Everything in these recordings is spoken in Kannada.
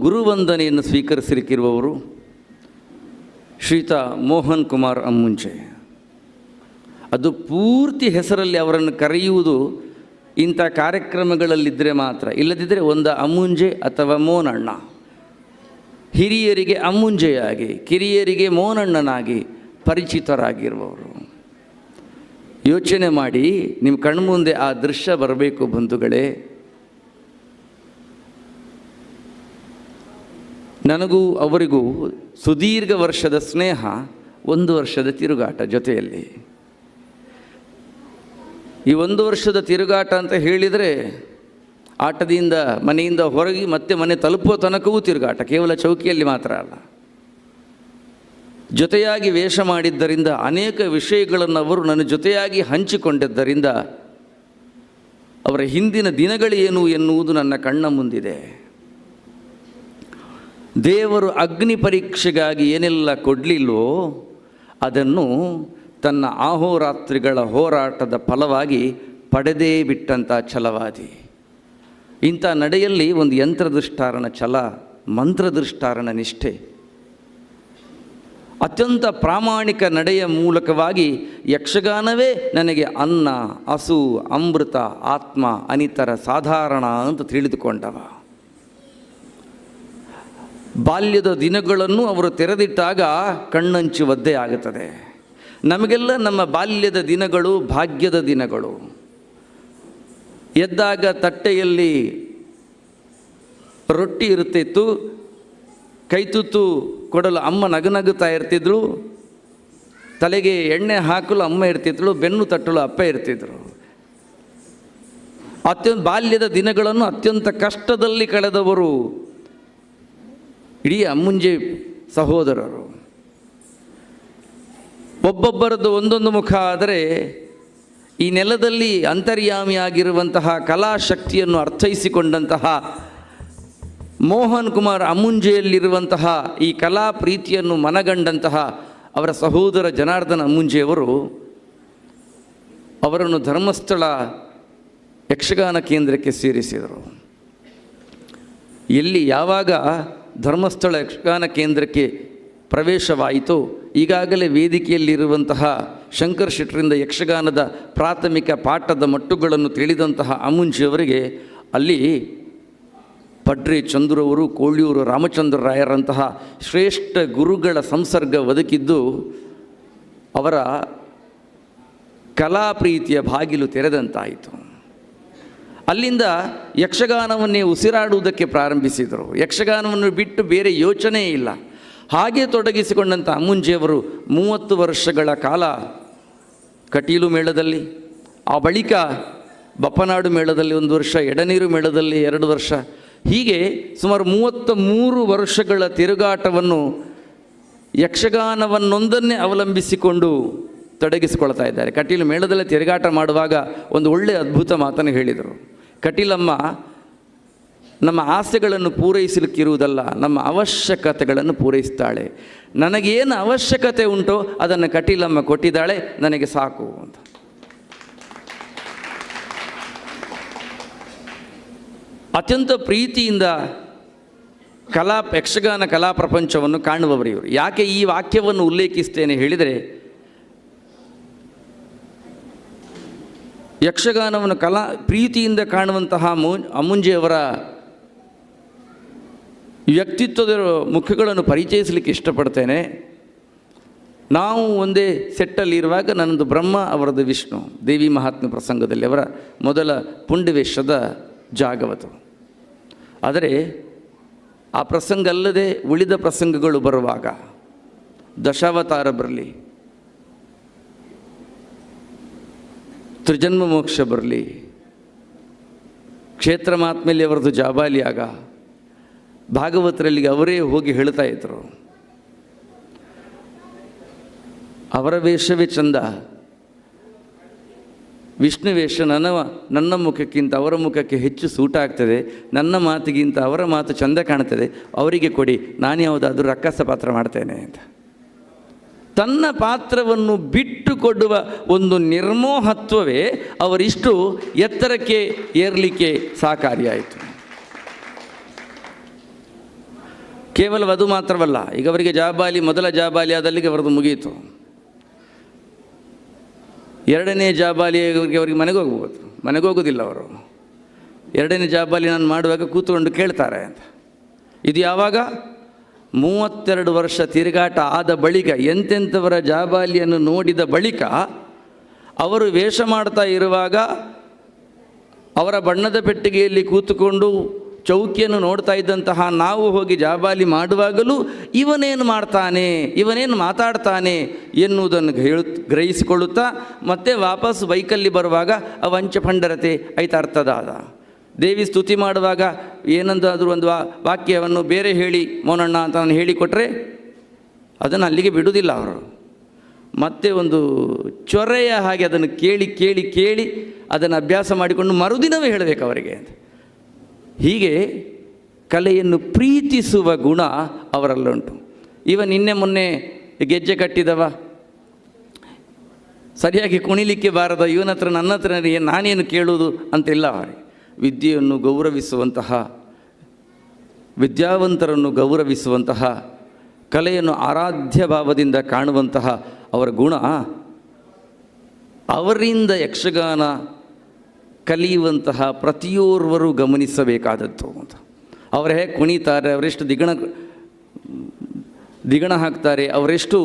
ಗುರುವಂದನೆಯನ್ನು ಸ್ವೀಕರಿಸಲಿಕ್ಕಿರುವವರು ಶ್ರೀತ ಮೋಹನ್ ಕುಮಾರ್ ಅಮ್ಮುಂಚೆ. ಅದು ಪೂರ್ತಿ ಹೆಸರಲ್ಲಿ ಅವರನ್ನು ಕರೆಯುವುದು ಇಂಥ ಕಾರ್ಯಕ್ರಮಗಳಲ್ಲಿದ್ದರೆ ಮಾತ್ರ, ಇಲ್ಲದಿದ್ದರೆ ಒಂದು ಅಮ್ಮುಂಜೆ ಅಥವಾ ಮೋನಣ್ಣ. ಹಿರಿಯರಿಗೆ ಅಮ್ಮುಂಜೆಯಾಗಿ, ಕಿರಿಯರಿಗೆ ಮೋನಣ್ಣನಾಗಿ ಪರಿಚಿತರಾಗಿರುವವರು. ಯೋಚನೆ ಮಾಡಿ, ನಿಮ್ಮ ಕಣ್ಮುಂದೆ ಆ ದೃಶ್ಯ ಬರಬೇಕು ಬಂಧುಗಳೇ. ನನಗೂ ಅವರಿಗೂ ಸುದೀರ್ಘ ವರ್ಷದ ಸ್ನೇಹ ಒಂದು ವರ್ಷದ ತಿರುಗಾಟ ಜೊತೆಯಲ್ಲಿ. ಈ ಒಂದು ವರ್ಷದ ತಿರುಗಾಟ ಅಂತ ಹೇಳಿದರೆ ಆಟದಿಂದ ಮನೆಯಿಂದ ಹೊರಗೆ ಮತ್ತೆ ಮನೆ ತಲುಪುವ ತನಕವೂ ತಿರುಗಾಟ, ಕೇವಲ ಚೌಕಿಯಲ್ಲಿ ಮಾತ್ರ ಅಲ್ಲ. ಜೊತೆಯಾಗಿ ವೇಷ ಮಾಡಿದ್ದರಿಂದ ಅನೇಕ ವಿಷಯಗಳನ್ನು ಅವರು ನನ್ನ ಜೊತೆಯಾಗಿ ಹಂಚಿಕೊಂಡಿದ್ದರಿಂದ ಅವರ ಹಿಂದಿನ ದಿನಗಳೇನು ಎನ್ನುವುದು ನನ್ನ ಕಣ್ಣ ಮುಂದಿದೆ. ದೇವರು ಅಗ್ನಿ ಪರೀಕ್ಷೆಗಾಗಿ ಏನೆಲ್ಲ ಕೊಡಲಿಲ್ವೋ ಅದನ್ನು ತನ್ನ ಆಹೋರಾತ್ರಿಗಳ ಹೋರಾಟದ ಫಲವಾಗಿ ಪಡೆದೇ ಬಿಟ್ಟಂಥ ಛಲವಾದಿ. ಇಂಥ ನಡೆಯಲ್ಲಿ ಒಂದು ಯಂತ್ರದೃಷ್ಟಾರಣ ಛಲ ಮಂತ್ರದೃಷ್ಟಾರಣ ನಿಷ್ಠೆ. ಅತ್ಯಂತ ಪ್ರಾಮಾಣಿಕ ನಡೆಯ ಮೂಲಕವಾಗಿ ಯಕ್ಷಗಾನವೇ ನನಗೆ ಅನ್ನ, ಹಸು, ಅಮೃತ, ಆತ್ಮ, ಅನಿತರ ಸಾಧಾರಣ ಅಂತ ತಿಳಿದುಕೊಂಡವ. ಬಾಲ್ಯದ ದಿನಗಳನ್ನು ಅವರು ತೆರೆದಿಟ್ಟಾಗ ಕಣ್ಣಂಚು ಒದ್ದೆ ಆಗುತ್ತದೆ. ನಮಗೆಲ್ಲ ನಮ್ಮ ಬಾಲ್ಯದ ದಿನಗಳು ಭಾಗ್ಯದ ದಿನಗಳು. ಎದ್ದಾಗ ತಟ್ಟೆಯಲ್ಲಿ ರೊಟ್ಟಿ ಇರುತ್ತಿತ್ತು ಕೈತುತ್ತು ಕೊಡಲು ಅಮ್ಮ ನಗನಗುತ್ತಾ ಇರ್ತಿದ್ರು ತಲೆಗೆ ಎಣ್ಣೆ ಹಾಕಲು ಅಮ್ಮ ಇರ್ತಿದ್ಳು ಬೆನ್ನು ತಟ್ಟಲು ಅಪ್ಪ ಇರ್ತಿದ್ರು. ಅತ್ಯಂತ ಬಾಲ್ಯದ ದಿನಗಳನ್ನು ಅತ್ಯಂತ ಕಷ್ಟದಲ್ಲಿ ಕಳೆದವರು ಇಡೀ ಅಮ್ಮುಂಜೆ ಸಹೋದರರು. ಒಬ್ಬೊಬ್ಬರದ್ದು ಒಂದೊಂದು ಮುಖ ಆದರೆ ಈ ನೆಲದಲ್ಲಿ ಅಂತರ್ಯಾಮಿಯಾಗಿರುವಂತಹ ಕಲಾಶಕ್ತಿಯನ್ನು ಅರ್ಥೈಸಿಕೊಂಡಂತಹ ಮೋಹನ್ ಕುಮಾರ್ ಅಮ್ಮುಂಜೆಯಲ್ಲಿರುವಂತಹ ಈ ಕಲಾ ಪ್ರೀತಿಯನ್ನು ಮನಗಂಡಂತಹ ಅವರ ಸಹೋದರ ಜನಾರ್ದನ ಅಮ್ಮುಂಜೆಯವರು ಅವರನ್ನು ಧರ್ಮಸ್ಥಳ ಯಕ್ಷಗಾನ ಕೇಂದ್ರಕ್ಕೆ ಸೇರಿಸಿದರು. ಎಲ್ಲಿ ಯಾವಾಗ ಧರ್ಮಸ್ಥಳ ಯಕ್ಷಗಾನ ಕೇಂದ್ರಕ್ಕೆ ಪ್ರವೇಶವಾಯಿತು. ಈಗಾಗಲೇ ವೇದಿಕೆಯಲ್ಲಿರುವಂತಹ ಶಂಕರ್ ಶೆಟ್ಟರಿಂದ ಯಕ್ಷಗಾನದ ಪ್ರಾಥಮಿಕ ಪಾಠದ ಮಟ್ಟುಗಳನ್ನು ತಿಳಿದಂತಹ ಅಮುಂಜಿಯವರಿಗೆ ಅಲ್ಲಿ ಪಡ್ರೆ ಚಂದ್ರವರು, ಕೋಳಿಯೂರು ರಾಮಚಂದ್ರ ರಾಯರಂತಹ ಶ್ರೇಷ್ಠ ಗುರುಗಳ ಸಂಸರ್ಗ ಒದಗಿದ್ದು, ಅವರ ಕಲಾ ಪ್ರೀತಿಯ ಬಾಗಿಲು ತೆರೆದಂತಾಯಿತು. ಅಲ್ಲಿಂದ ಯಕ್ಷಗಾನವನ್ನೇ ಉಸಿರಾಡುವುದಕ್ಕೆ ಪ್ರಾರಂಭಿಸಿದರು. ಯಕ್ಷಗಾನವನ್ನು ಬಿಟ್ಟು ಬೇರೆ ಯೋಚನೆ ಇಲ್ಲ. ಹಾಗೆ ತೊಡಗಿಸಿಕೊಂಡಂಥ ಅಮ್ಮುಂಜಿಯವರು ಮೂವತ್ತು ವರ್ಷಗಳ ಕಾಲ ಕಟೀಲು ಮೇಳದಲ್ಲಿ, ಆ ಬಳಿಕ ಬಪ್ಪನಾಡು ಮೇಳದಲ್ಲಿ ಒಂದು ವರ್ಷ, ಎಡನೀರು ಮೇಳದಲ್ಲಿ ಎರಡು ವರ್ಷ, ಹೀಗೆ ಸುಮಾರು ಮೂವತ್ತ ಮೂರು ವರ್ಷಗಳ ತಿರುಗಾಟವನ್ನು ಯಕ್ಷಗಾನವನ್ನೊಂದನ್ನೇ ಅವಲಂಬಿಸಿಕೊಂಡು ತೊಡಗಿಸಿಕೊಳ್ತಾ ಇದ್ದಾರೆ. ಕಟೀಲು ಮೇಳದಲ್ಲಿ ತಿರುಗಾಟ ಮಾಡುವಾಗ ಒಂದು ಒಳ್ಳೆಯ ಅದ್ಭುತ ಮಾತನ್ನು ಹೇಳಿದರು. ಕಟೀಲಮ್ಮ, ನಮ್ಮ ಆಸೆಗಳನ್ನು ಪೂರೈಸಲಿಕ್ಕಿರುವುದಲ್ಲ, ನಮ್ಮ ಅವಶ್ಯಕತೆಗಳನ್ನು ಪೂರೈಸ್ತಾಳೆ. ನನಗೇನು ಅವಶ್ಯಕತೆ ಉಂಟೋ ಅದನ್ನು ಕಟೀಲಮ್ಮ ಕೊಟ್ಟಿದ್ದಾಳೆ, ನನಗೆ ಸಾಕು ಅಂತ. ಅತ್ಯಂತ ಪ್ರೀತಿಯಿಂದ ಕಲಾ ಯಕ್ಷಗಾನ ಕಲಾ ಪ್ರಪಂಚವನ್ನು ಕಾಣುವವರು ಇವರು. ಯಾಕೆ ಈ ವಾಕ್ಯವನ್ನು ಉಲ್ಲೇಖಿಸ್ತೇನೆ ಹೇಳಿದರೆ ಯಕ್ಷಗಾನವನ್ನು ಕಲಾ, ಪ್ರೀತಿಯಿಂದ ಕಾಣುವಂತಹ ಮು, ಅಮುಂಜೆಯವರ ವ್ಯಕ್ತಿತ್ವದ ಮುಖಗಳನ್ನು ಪರಿಚಯಿಸಲಿಕ್ಕೆ ಇಷ್ಟಪಡ್ತೇನೆ. ನಾವು ಒಂದೇ ಸೆಟ್ಟಲ್ಲಿರುವಾಗ ನನ್ನದು ಬ್ರಹ್ಮ, ಅವರದು ವಿಷ್ಣು, ದೇವಿ ಮಹಾತ್ಮ ಪ್ರಸಂಗದಲ್ಲಿ ಅವರ ಮೊದಲ ಪುಂಡವೇಶದ ಜಾಗವತು ಆದರೆ ಆ ಪ್ರಸಂಗ ಅಲ್ಲದೆ ಉಳಿದ ಪ್ರಸಂಗಗಳು ಬರುವಾಗ ದಶಾವತಾರ ಬರಲಿ ತ್ರಿಜನ್ಮ ಮೋಕ್ಷ ಬರಲಿ. ಕ್ಷೇತ್ರ ಮಾತ್ಮೇಲೆ ಅವರದ್ದು ಜಾಬಾಲಿಯಾಗ ಭಾಗವತರಲ್ಲಿಗೆ ಅವರೇ ಹೋಗಿ ಹೇಳ್ತಾ ಇದ್ರು. ಅವರ ವೇಷವೇ ಚಂದ. ವಿಷ್ಣು ವೇಷ ನನ್ನ ನನ್ನ ಮುಖಕ್ಕಿಂತ ಅವರ ಮುಖಕ್ಕೆ ಹೆಚ್ಚು ಸೂಟ ಆಗ್ತದೆ. ನನ್ನ ಮಾತಿಗಿಂತ ಅವರ ಮಾತು ಚಂದ ಕಾಣ್ತದೆ. ಅವರಿಗೆ ಕೊಡಿ, ನಾನು ಯಾವುದಾದ್ರೂ ರಕ್ಕಸ ಪಾತ್ರ ಮಾಡ್ತೇನೆ ಅಂತ. ತನ್ನ ಪಾತ್ರವನ್ನು ಬಿಟ್ಟುಕೊಡುವ ಒಂದು ನಿರ್ಮೋಹತ್ವವೇ ಅವರಿಷ್ಟು ಎತ್ತರಕ್ಕೆ ಏರಲಿಕ್ಕೆ ಸಹಕಾರಿಯಾಯಿತು. ಕೇವಲ ಅದು ಮಾತ್ರವಲ್ಲ, ಈಗ ಅವರಿಗೆ ಜಾಬಾಲಿ, ಮೊದಲ ಜಾಬಾಲಿ ಆದಲ್ಲಿಗೆ ಅವರದು ಮುಗಿಯಿತು. ಎರಡನೇ ಜಾಬಾಲಿ ಅವರಿಗೆ ಅವರಿಗೆ ಮನೆಗೆ ಹೋಗ್ಬೋದು, ಮನೆಗೆ ಹೋಗೋದಿಲ್ಲ ಅವರು. ಎರಡನೇ ಜಾಬಾಲಿ ನಾನು ಮಾಡುವಾಗ ಕೂತ್ಕೊಂಡು ಕೇಳ್ತಾರೆ ಅಂತ. ಇದು ಯಾವಾಗ? ಮೂವತ್ತೆರಡು ವರ್ಷ ತಿರುಗಾಟ ಆದ ಬಳಿಕ, ಎಂತೆಂಥವರ ಜಾಬಾಲಿಯನ್ನು ನೋಡಿದ ಬಳಿಕ, ಅವರು ವೇಷ ಮಾಡ್ತಾ ಇರುವಾಗ ಅವರ ಬಣ್ಣದ ಪೆಟ್ಟಿಗೆಯಲ್ಲಿ ಕೂತುಕೊಂಡು ಚೌಕಿಯನ್ನು ನೋಡ್ತಾ ಇದ್ದಂತಹ ನಾವು ಹೋಗಿ ಜಾಬಾಲಿ ಮಾಡುವಾಗಲೂ ಇವನೇನು ಮಾಡ್ತಾನೆ, ಇವನೇನು ಮಾತಾಡ್ತಾನೆ ಎನ್ನುವುದನ್ನು ಹೇಳು, ಗ್ರಹಿಸಿಕೊಳ್ಳುತ್ತಾ ಮತ್ತೆ ವಾಪಸ್ ಬೈಕಲ್ಲಿ ಬರುವಾಗ ಅವಂಚ ಪಂಡರತೆ, ಐತಾರ್ಥದಾದ. ದೇವಿ ಸ್ತುತಿ ಮಾಡುವಾಗ ಏನಂದಾದರೂ ಒಂದು ವಾಕ್ಯವನ್ನು ಬೇರೆ ಹೇಳಿ, ಮೋನಣ್ಣ ಅಂತ ನಾನು ಹೇಳಿಕೊಟ್ರೆ ಅದನ್ನು ಅಲ್ಲಿಗೆ ಬಿಡುವುದಿಲ್ಲ ಅವರು. ಮತ್ತೆ ಒಂದು ಚೊರೆಯ ಹಾಗೆ ಅದನ್ನು ಕೇಳಿ ಕೇಳಿ ಕೇಳಿ ಅದನ್ನು ಅಭ್ಯಾಸ ಮಾಡಿಕೊಂಡು ಮರುದಿನವೇ ಹೇಳಬೇಕು ಅವರಿಗೆ ಹೀಗೆ ಕಲೆಯನ್ನು ಪ್ರೀತಿಸುವ ಗುಣ ಅವರಲ್ಲುಂಟು. ಇವ ನಿನ್ನೆ ಮೊನ್ನೆ ಗೆಜ್ಜೆ ಕಟ್ಟಿದವ. ಸರಿಯಾಗಿ ಕುಣಿಲಿಕ್ಕೆ ಬಾರದ ಇವನ ಹತ್ರ ನನ್ನ ಹತ್ರ ನಾನೇನು ಕೇಳುವುದು ಅಂತಿಲ್ಲ ಅವರಿಗೆ. ವಿದ್ಯೆಯನ್ನು ಗೌರವಿಸುವಂತಹ, ವಿದ್ಯಾವಂತರನ್ನು ಗೌರವಿಸುವಂತಹ, ಕಲೆಯನ್ನು ಆರಾಧ್ಯ ಭಾವದಿಂದ ಕಾಣುವಂತಹ ಅವರ ಗುಣ, ಅವರಿಂದ ಯಕ್ಷಗಾನ ಕಲಿಯುವಂತಹ ಪ್ರತಿಯೋರ್ವರು ಗಮನಿಸಬೇಕಾದದ್ದು ಅಂತ. ಅವರು ಹೇಗೆ ಕುಣಿತಾರೆ, ಅವರೆಷ್ಟು ದಿಗಣ ದಿಗಣ ಹಾಕ್ತಾರೆ, ಅವರೆಷ್ಟು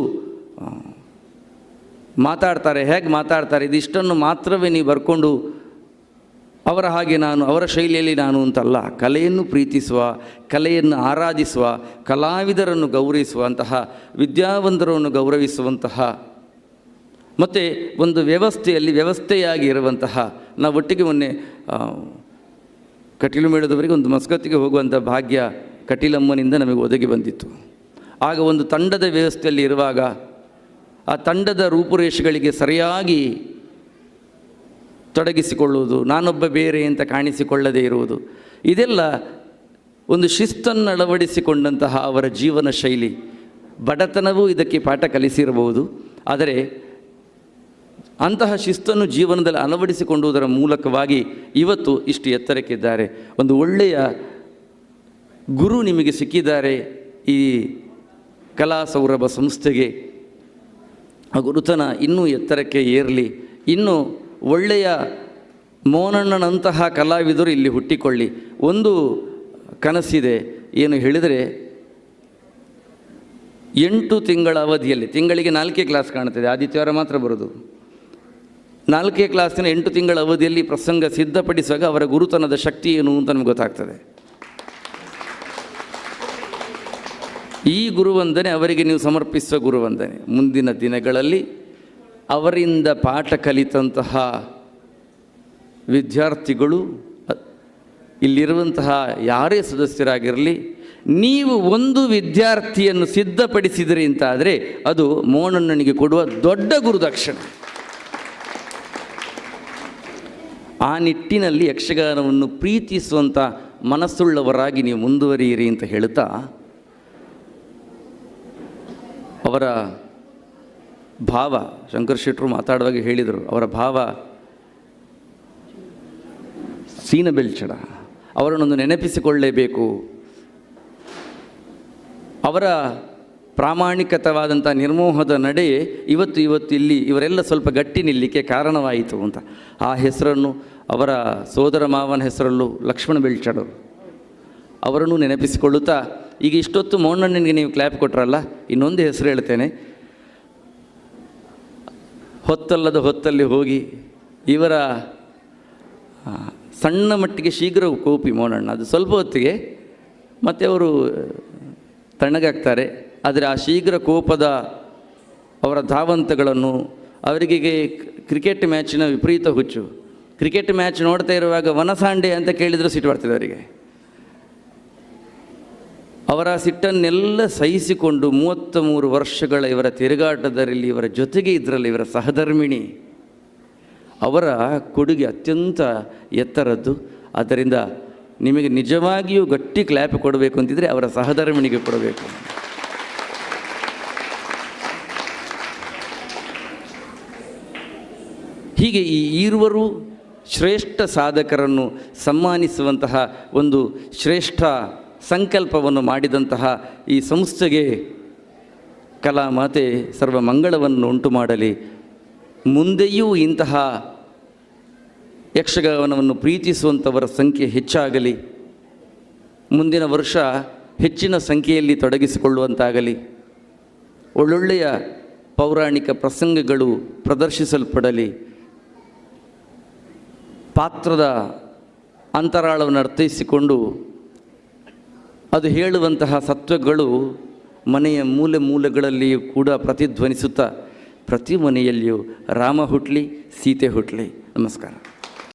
ಮಾತಾಡ್ತಾರೆ, ಹೇಗೆ ಮಾತಾಡ್ತಾರೆ, ಇದಿಷ್ಟನ್ನು ಮಾತ್ರವೇ ನೀವು ಬರ್ಕೊಂಡು ಅವರ ಹಾಗೆ ನಾನು, ಅವರ ಶೈಲಿಯಲ್ಲಿ ನಾನು ಅಂತಲ್ಲ. ಕಲೆಯನ್ನು ಪ್ರೀತಿಸುವ, ಕಲೆಯನ್ನು ಆರಾಧಿಸುವ, ಕಲಾವಿದರನ್ನು ಗೌರವಿಸುವಂತಹ, ವಿದ್ಯಾವಂತರನ್ನು ಗೌರವಿಸುವಂತಹ, ಮತ್ತು ಒಂದು ವ್ಯವಸ್ಥೆಯಲ್ಲಿ ವ್ಯವಸ್ಥೆಯಾಗಿ ಇರುವಂತಹ, ನಾವು ಒಟ್ಟಿಗೆ ಮೊನ್ನೆ ಕಟೀಲು ಮೇಳದವರಿಗೆ ಒಂದು ಮಸ್ಕತ್ತಿಗೆ ಹೋಗುವಂಥ ಭಾಗ್ಯ ಕಟೀಲಮ್ಮನಿಂದ ನಮಗೆ ಒದಗಿ ಬಂದಿತ್ತು. ಆಗ ಒಂದು ತಂಡದ ವ್ಯವಸ್ಥೆಯಲ್ಲಿ ಇರುವಾಗ, ಆ ತಂಡದ ರೂಪುರೇಷೆಗಳಿಗೆ ಸರಿಯಾಗಿ ತೊಡಗಿಸಿಕೊಳ್ಳುವುದು, ನಾನೊಬ್ಬ ಬೇರೆ ಅಂತ ಕಾಣಿಸಿಕೊಳ್ಳದೇ ಇರುವುದು. ಇದೆಲ್ಲ ಒಂದು ಶಿಸ್ತನ್ನು ಅಳವಡಿಸಿಕೊಂಡಂತಹ ಅವರ ಜೀವನ ಶೈಲಿ. ಬಡತನವೂ ಇದಕ್ಕೆ ಪಾಠ ಕಲಿಸಿರಬಹುದು, ಆದರೆ ಅಂತಹ ಶಿಸ್ತನ್ನು ಜೀವನದಲ್ಲಿ ಅಳವಡಿಸಿಕೊಂಡುವುದರ ಮೂಲಕವಾಗಿ ಇವತ್ತು ಇಷ್ಟು ಎತ್ತರಕ್ಕಿದ್ದಾರೆ. ಒಂದು ಒಳ್ಳೆಯ ಗುರು ನಿಮಗೆ ಸಿಕ್ಕಿದ್ದಾರೆ ಈ ಕಲಾ ಸೌರಭ ಸಂಸ್ಥೆಗೆ. ಆ ಗುರುತನ ಇನ್ನೂ ಎತ್ತರಕ್ಕೆ ಏರಲಿ. ಇನ್ನೂ ಒಳ್ಳೆಯ ಮೋನಣ್ಣನಂತಹ ಕಲಾವಿದರು ಇಲ್ಲಿ ಹುಟ್ಟಿಕೊಳ್ಳಿ. ಒಂದು ಕನಸಿದೆ, ಏನು ಹೇಳಿದರೆ, ಎಂಟು ತಿಂಗಳ ಅವಧಿಯಲ್ಲಿ, ತಿಂಗಳಿಗೆ ನಾಲ್ಕೇ ಕ್ಲಾಸ್ ಕಾಣುತ್ತದೆ, ಆದಿತ್ಯವಾರ ಮಾತ್ರ ಬರೋದು ನಾಲ್ಕೇ ಕ್ಲಾಸಿನ ಎಂಟು ತಿಂಗಳ ಅವಧಿಯಲ್ಲಿ ಪ್ರಸಂಗ ಸಿದ್ಧಪಡಿಸುವಾಗ ಅವರ ಗುರುತನದ ಶಕ್ತಿ ಏನು ಅಂತ ನಮ್ಗೆ ಗೊತ್ತಾಗ್ತದೆ. ಈ ಗುರುವಂದನೆ ಅವರಿಗೆ ನೀವು ಸಮರ್ಪಿಸುವ ಗುರುವಂದನೆ. ಮುಂದಿನ ದಿನಗಳಲ್ಲಿ ಅವರಿಂದ ಪಾಠ ಕಲಿತಂತಹ ವಿದ್ಯಾರ್ಥಿಗಳು, ಇಲ್ಲಿರುವಂತಹ ಯಾರೇ ಸದಸ್ಯರಾಗಿರಲಿ, ನೀವು ಒಂದು ವಿದ್ಯಾರ್ಥಿಯನ್ನು ಸಿದ್ಧಪಡಿಸಿದಿರಿ ಅಂತಾದರೆ ಅದು ಮೋಹನಣ್ಣನಿಗೆ ಕೊಡುವ ದೊಡ್ಡ ಗುರುದಕ್ಷಿಣೆ. ಆ ನಿಟ್ಟಿನಲ್ಲಿ ಯಕ್ಷಗಾನವನ್ನು ಪ್ರೀತಿಸುವಂಥ ಮನಸ್ಸುಳ್ಳವರಾಗಿ ನೀವು ಮುಂದುವರಿಯಿರಿ ಅಂತ ಹೇಳ್ತಾ ಅವರ ಭಾವ, ಶಂಕರ್ ಶೆಟ್ಟರು ಮಾತಾಡುವಾಗ ಹೇಳಿದರು, ಅವರ ಭಾವ ಸೀನ ಬೆಲ್ಚಡ ಅವರನ್ನೊಂದು ನೆನಪಿಸಿಕೊಳ್ಳಲೇಬೇಕು ಅವರ ಪ್ರಾಮಾಣಿಕತವಾದಂಥ ನಿರ್ಮೋಹದ ನಡೆ ಇವತ್ತು ಇವತ್ತು ಇಲ್ಲಿ ಇವರೆಲ್ಲ ಸ್ವಲ್ಪ ಗಟ್ಟಿ ನಿಲ್ಲಿಕ್ಕೆ ಕಾರಣವಾಯಿತು ಅಂತ. ಆ ಹೆಸರನ್ನು, ಅವರ ಸೋದರ ಮಾವನ ಹೆಸರಲ್ಲೂ ಲಕ್ಷ್ಮಣ ಬೆಳ್ಚಡರು ಅವರನ್ನು ನೆನಪಿಸಿಕೊಳ್ಳುತ್ತಾ, ಈಗ ಇಷ್ಟೊತ್ತು ಮೌನಣ್ಣನಿಗೆ ನೀವು ಕ್ಲ್ಯಾಪ್ ಕೊಟ್ರಲ್ಲ, ಇನ್ನೊಂದು ಹೆಸರು ಹೇಳ್ತೇನೆ ಹೊತ್ತಲ್ಲದ ಹೊತ್ತಲ್ಲಿ ಹೋಗಿ ಇವರ ಸಣ್ಣ ಮಟ್ಟಿಗೆ ಶೀಘ್ರ ಕೋಪಿ ಮೋನಣ್ಣ. ಅದು ಸ್ವಲ್ಪ ಹೊತ್ತಿಗೆ ಮತ್ತೆ ಅವರು ತಣ್ಣಗಾಗ್ತಾರೆ. ಆದರೆ ಆ ಶೀಘ್ರ ಕೋಪದ ಅವರ ಧಾವಂತಗಳನ್ನು ಅವರಿಗೆ ಕ್ರಿಕೆಟ್ ಮ್ಯಾಚಿನ ವಿಪರೀತ ಹುಚ್ಚು. ಕ್ರಿಕೆಟ್ ಮ್ಯಾಚ್ ನೋಡ್ತಾ ಇರುವಾಗ ವನಸಾಂಡೆ ಅಂತ ಕೇಳಿದರೂ ಸಿಟ್ಟು ಬರ್ತದೆ ಅವರಿಗೆ. ಅವರ ಸಿಟ್ಟನ್ನೆಲ್ಲ ಸಹಿಸಿಕೊಂಡು ಮೂವತ್ತ ಮೂರು ವರ್ಷಗಳ ಇವರ ತಿರುಗಾಟದಲ್ಲಿ ಇವರ ಜೊತೆಗೆ ಇದರಲ್ಲಿ ಇವರ ಸಹಧರ್ಮಿಣಿ. ಅವರ ಕೊಡುಗೆ ಅತ್ಯಂತ ಎತ್ತರದ್ದು. ಆದ್ದರಿಂದ ನಿಮಗೆ ನಿಜವಾಗಿಯೂ ಗಟ್ಟಿ ಕ್ಲ್ಯಾಪ್ ಕೊಡಬೇಕು ಅಂತಿದ್ರೆ ಅವರ ಸಹಧರ್ಮಿಣಿಗೆ ಕೊಡಬೇಕು. ಹೀಗೆ ಈ ಈರುವರು ಶ್ರೇಷ್ಠ ಸಾಧಕರನ್ನು ಸನ್ಮಾನಿಸುವಂತಹ ಒಂದು ಶ್ರೇಷ್ಠ ಸಂಕಲ್ಪವನ್ನು ಮಾಡಿದಂತಹ ಈ ಸಂಸ್ಥೆಗೆ ಕಲಾಮಾತೆ ಸರ್ವ ಮಂಗಳವನ್ನು ಉಂಟು ಮಾಡಲಿ. ಮುಂದೆಯೂ ಇಂತಹ ಯಕ್ಷಗಾನವನ್ನು ಪ್ರೀತಿಸುವಂಥವರ ಸಂಖ್ಯೆ ಹೆಚ್ಚಾಗಲಿ. ಮುಂದಿನ ವರ್ಷ ಹೆಚ್ಚಿನ ಸಂಖ್ಯೆಯಲ್ಲಿ ತೊಡಗಿಸಿಕೊಳ್ಳುವಂತಾಗಲಿ. ಒಳ್ಳೊಳ್ಳೆಯ ಪೌರಾಣಿಕ ಪ್ರಸಂಗಗಳು ಪ್ರದರ್ಶಿಸಲ್ಪಡಲಿ. ಪಾತ್ರದ ಅಂತರಾಳವನ್ನು ಅರ್ಥೈಸಿಕೊಂಡು ಅದು ಹೇಳುವಂತಹ ಸತ್ವಗಳು ಮನೆಯ ಮೂಲೆ ಮೂಲೆಗಳಲ್ಲಿಯೂ ಕೂಡ ಪ್ರತಿಧ್ವನಿಸುತ್ತಾ ಪ್ರತಿ ಮನೆಯಲ್ಲಿಯೂ ರಾಮ ಹುಟ್ಟಲಿ ಸೀತೆ ಹುಟ್ಟಲಿ ನಮಸ್ಕಾರ.